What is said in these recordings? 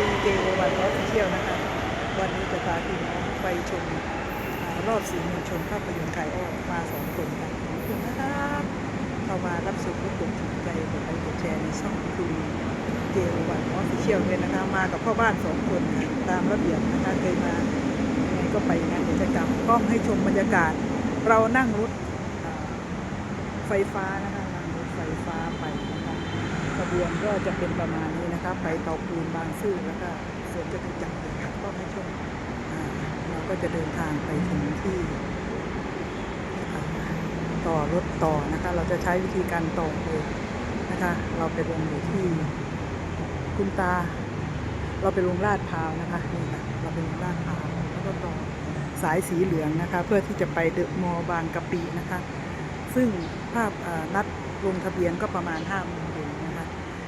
ดีเจโอวันออฟฟิเชียลนะคะ วันนี้จะพาพี่น้องไปชมรอบสื่มวลชนภาพยนตร์ไทยอ้อมาสองคนค่ะขอบคุณนะครับเข้ามารับชมรบกวนถูกใจกดไลค์กดแชร์ในช่องคุยเจโอวันออฟฟิเชียลเลยนะคะ มากับพ่อบ้านสองคนค่ะตามระเบียบนะคะเคยมายังไงก็ไปงานกิจกรรมกล้องให้ชมบรรยากาศ เรานั่งรถไฟฟ้านะคะนั่งรถไฟฟ้าไปนะคะข บวนก็จะเป็นประมาณนี้นะคะไปเตาปูนบางซื่อแล้วก็สวนจตุจักรนะคะก็ให้ชมอ่าเราก็จะเดินทางไปถึงที่ต่อรถต่อนะคะ เราจะใช้วิธีการต่อเลยนะคะ เราไปลงอยู่ที่คุณตา เราไปลงลาดพร้าวนะคะนี่ค่ะเราไปลงลาดพร้าวแล้วก็ต่อสายสีเหลืองนะคะ เพื่อที่จะไปเดอะมอลล์บางกะปินะคะ ซึ่งภาพนัดลงทะเบียนก็ประมาณ5้าโมง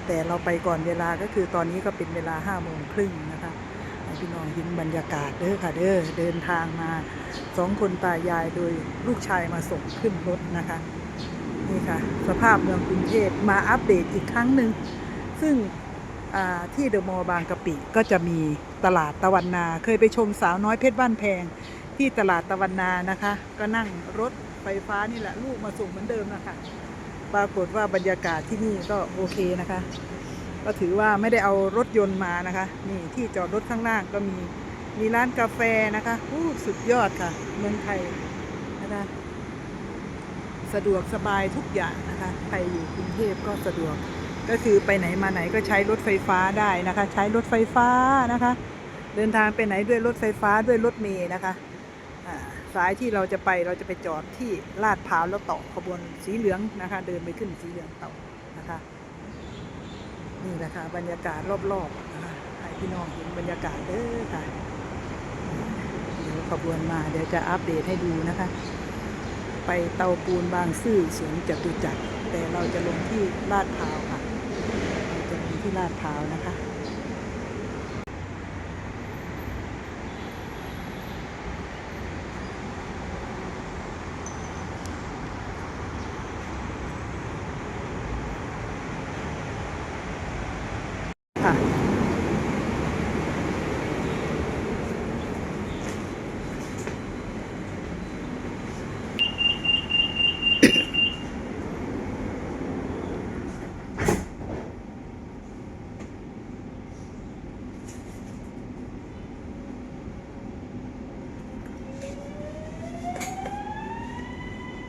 แต่เราไปก่อนเวลาก็คือตอนนี้ก็เป็นเวลา5้าโมงครึ่งนะคะพี่น้องเห็นบรรยากาศเด้อค่ะเด้อเดินทางมาสองคนตายายโดยลูกชายมาส่งขึ้นรถนะคะนี่ค่ะสภาพเมืองกรุงเทพมาอัปเดตอีกครั้งหนึ่งซึ่งที่เดอะมอลล์บางกะปิก็จะมีตลาดตะวันนา เคยไปชมสาวน้อยเพชรบ้านแพงที่ตลาดตะวันนานะคะ ก็นั่งรถไฟฟ้านี่แหละลูกมาส่งเหมือนเดิมนะคะ ปรากฏว่าบรรยากาศที่นี่ก็โอเคนะคะ ก็ถือว่าไม่ได้เอารถยนต์มานะคะ นี่ที่จอดรถข้างล่างก็มีมีร้านกาแฟนะคะอู้สุดยอดค่ะ เมืองไทยนะคะ สะดวกสบายทุกอย่างนะคะใครอยู่กรุงเทพก็สะดวก ก็คือไปไหนมาไหนก็ใช้รถไฟฟ้าได้นะคะ ใช้รถไฟฟ้านะคะ เดินทางไปไหนด้วยรถไฟฟ้าด้วยรถเมล์นะคะอ่า สายที่เราจะไปเราจะไปจอดที่ลาดพร้าวแล้วต่อขบวนสีเหลืองนะคะ เดินไปขึ้นสีเหลืองต่อนะคะนี่แหละค่ะบรรยากาศรอบๆนะคะให้พี่น้องเห็นบรรยากาศเด้อค่ะเดี๋ยวขบวนมาเดี๋ยวจะอัปเดตให้ดูนะคะ ไปเตาปูนบางซื่อสวนจตุจักรแต่เราจะลงที่ลาดพร้าวค่ะเราจะลงที่ลาดพร้าวนะคะ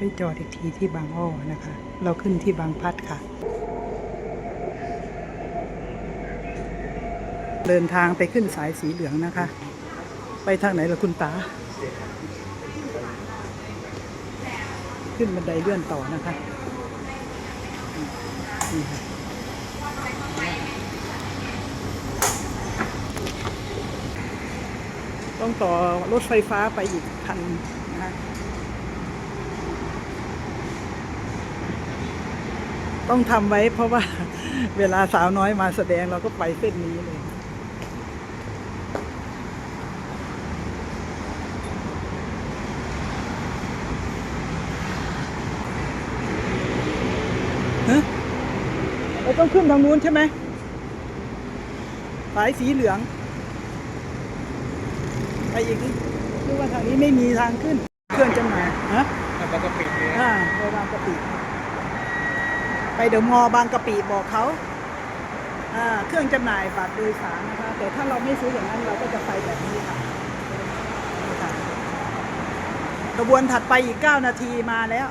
ไปจอดอีกทีที่บางอ้อนะคะ เราขึ้นที่บางพัดค่ะ เดินทางไปขึ้นสายสีเหลืองนะคะ ไปทางไหนล่ะคุณตา ขึ้นบันไดเลื่อนต่อนะคะนี่ค่ะต้องต่อรถไฟฟ้าไปอีกคันนะคะ ต้องทำไว้เพราะว่า เวลาสาวน้อยมาแสดงเราก็ไปเส้นนี้เลยฮะเราต้องขึ้นทางนู้นใช่ไหมสายสีเหลือง ไปอีกนิดนึกว่าทางนี้ไม่มีทางขึ้น เครื่องจำหน่ายฮะแล้วก็ปิดเลยอ่าไปบางกะปิ ไปเดอะมอลล์บางกะปิบอกเขาเครื่องจำหน่ายบัตรโดยสารนะคะ แต่ถ้าเราไม่ซื้ออย่างนั้นเราก็จะไปแบบนี้ค่ะกระบวนถัดไปอีก 9 นาทีมาแล้ว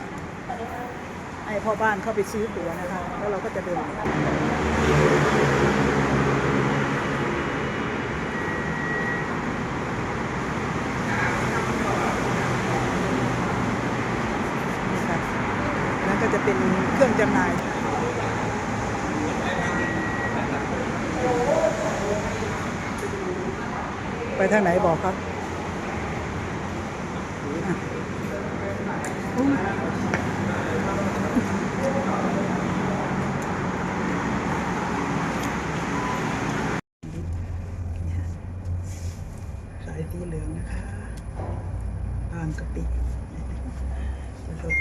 ไอ้พ่อบ้านเข้าไปซื้อตั๋วนะคะ แล้วเราก็จะเดินนี่ค่ะนั่นก็จะเป็นเครื่องจำหน่าย ไป ทางไหนบอกครับอะอุ๊ยสายสีเหลืองนะคะบางกะปิ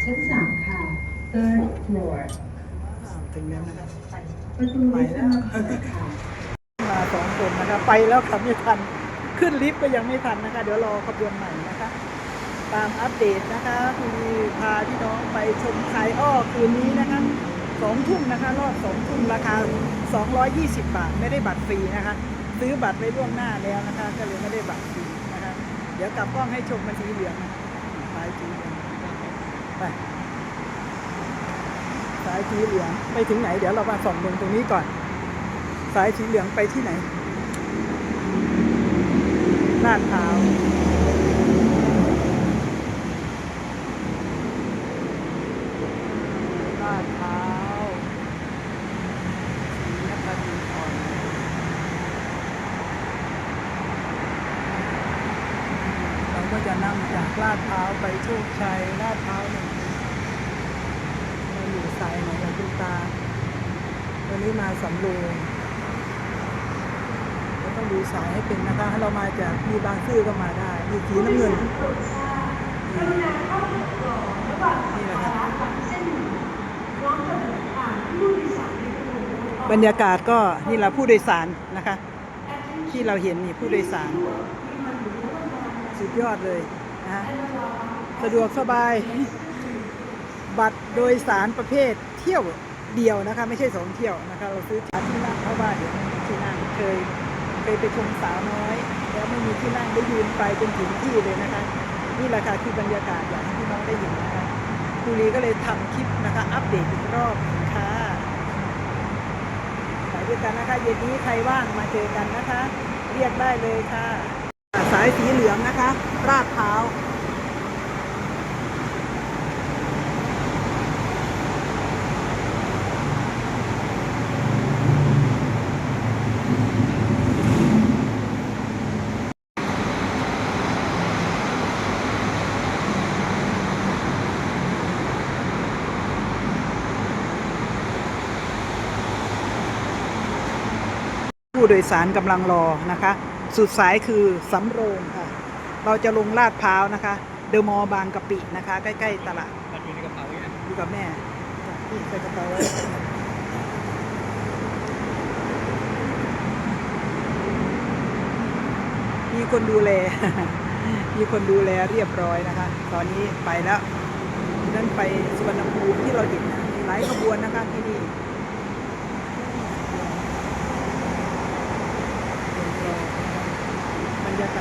ชั้นสามค่ะ third floor ถึงแล้วนะคะประตูลิฟต์กำลังเปิดค่ะมาสองคนนะคะไปแล้วขับไม่ทัน ขึ้นลิฟต์ก็ยังไม่ทันนะคะ เดี๋ยวรอขบวนใหม่นะคะ ตามอัปเดตนะคะคือพาพี่น้องไปชมขายอ้อคืนนี้นะคะสองทุ่มนะคะ รอบสองทุ่มราคา 220 บาท ไม่ได้บัตรฟรีนะคะ ซื้อบัตรไว้ล่วงหน้าแล้วนะคะ ก็เลยไม่ได้บัตรฟรีนะคะ เดี๋ยวกลับกล้องให้ชมมันสีเหลืองนะคะสายสีเหลืองไปสายสีเหลืองไปถึงไหน เดี๋ยวเรามาส่องลงตรงนี้ก่อน สายสีเหลืองไปที่ไหน ลาดพร้าวลาดพร้าวศรีนครินทร์เราก็จะนั่งจากลาดพร้าวไปโชคชัยลาดพร้าวหนึ่งเราอยู่สายไหนอะคุณตา วันนี้มาสำรงเรา ต้องดูสายให้เป็นนะคะถ้าเรามาจากมีบางซื่อก็มาได้ มีสีน้ำเงินนี่นี่แหละครับบรรยากาศก็นี่แหละผู้โดยสารนะคะ ที่เราเห็นนี่ผู้โดยสาร สุดยอดเลยนะสะดวกสบาย บัตรโดยสารประเภทเที่ยวเดียวนะคะ ไม่ใช่สองเที่ยวนะคะ เราซื้อที่นั่งเพราะว่าเดี๋ยวที่นั่งเคย เคยไปชมสาวน้อย แล้วไม่มีที่นั่งได้ยืนไปจนถึงที่เลยนะคะนี่แหละค่ะคือบรรยากาศอยากให้พี่น้องได้เห็นนะคะครูรีก็เลยทำคลิปนะคะอัปเดตอีกรอบหนึ่งค่ะไปด้วยกันนะคะเย็นนี้ใครว่างมาเจอกันนะคะ เรียกได้เลยค่ะ สายสีเหลืองนะคะราดเท้า ผู้โดยสารกำลังรอนะคะ สุดสายคือสำโรงค่ะ เราจะลงลาดพร้าวนะคะ เดอะมอลล์บางกะปินะคะ ใกล้ ๆ ตลาดมันอยู่ในกระเป๋าเนี่ยอยู่กับแม่ที่ใส่กระเป๋าไว้มีคนดูแล มีคนดูแลเรียบร้อยนะคะ ตอนนี้ไปแล้วนั่นไปสุวรรณภูมิที่เราเห็นนะมีหลายขบวนนะคะที่นี่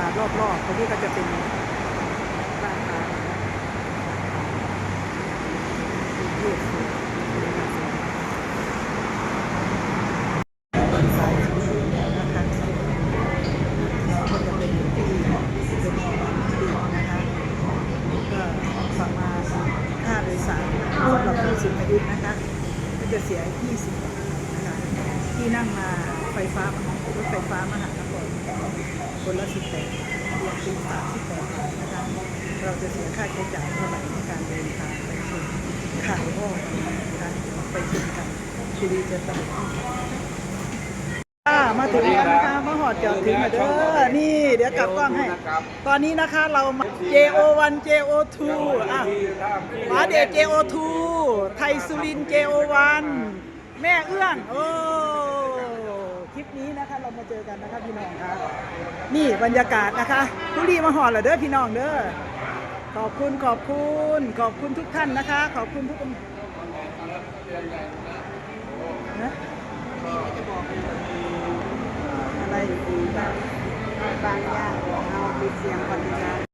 บ รอบๆตรงนี้ก็จะเป็นร้านค้านะคะเรียบสวยสายสีเหลืองนะคะเราก็จะเป็นอยู่ที่เดอะมอลล์บางกะปินะคะ ก็ประมาณค่าโดยสารสำหรับผู้สูงอายุนะคะ ก็จะเสีย 20 บาทนะคะที่นั่งมาไฟฟ้ามหารถไฟฟ้ามหานครคนละ18บาทรวมเป็น38บาทนะคะเราจะเสียค่าใช้จ่ายเท่าไหร่ในการเดินทางไปชมขายอ้อกันะคะไปชมกันคุรีจะสรุปให้ฟังค่ะมาถึงแล้วนะคะมาหอดจอดถึงแล้วเด้อนี่เดี๋ยวกลับกล้องให้ ตอนนี้นะคะเรามา JO1 JO2 อะมาเดช JO2 ไทยสุรินทร์ JO1 แม่เอื้องโอ้ นี้นะคะเรามาเจอกันนะคะพี่น้องครับนี่บรรยากาศนะคะทุรีมาหอเหรอเด้อพี่น้องเด้อขอบคุณขอบคุณขอบคุณทุกท่านนะคะ ขอบคุณทุกคนนะอะไรบางอย่างเอาปิดเสียงก่อนดี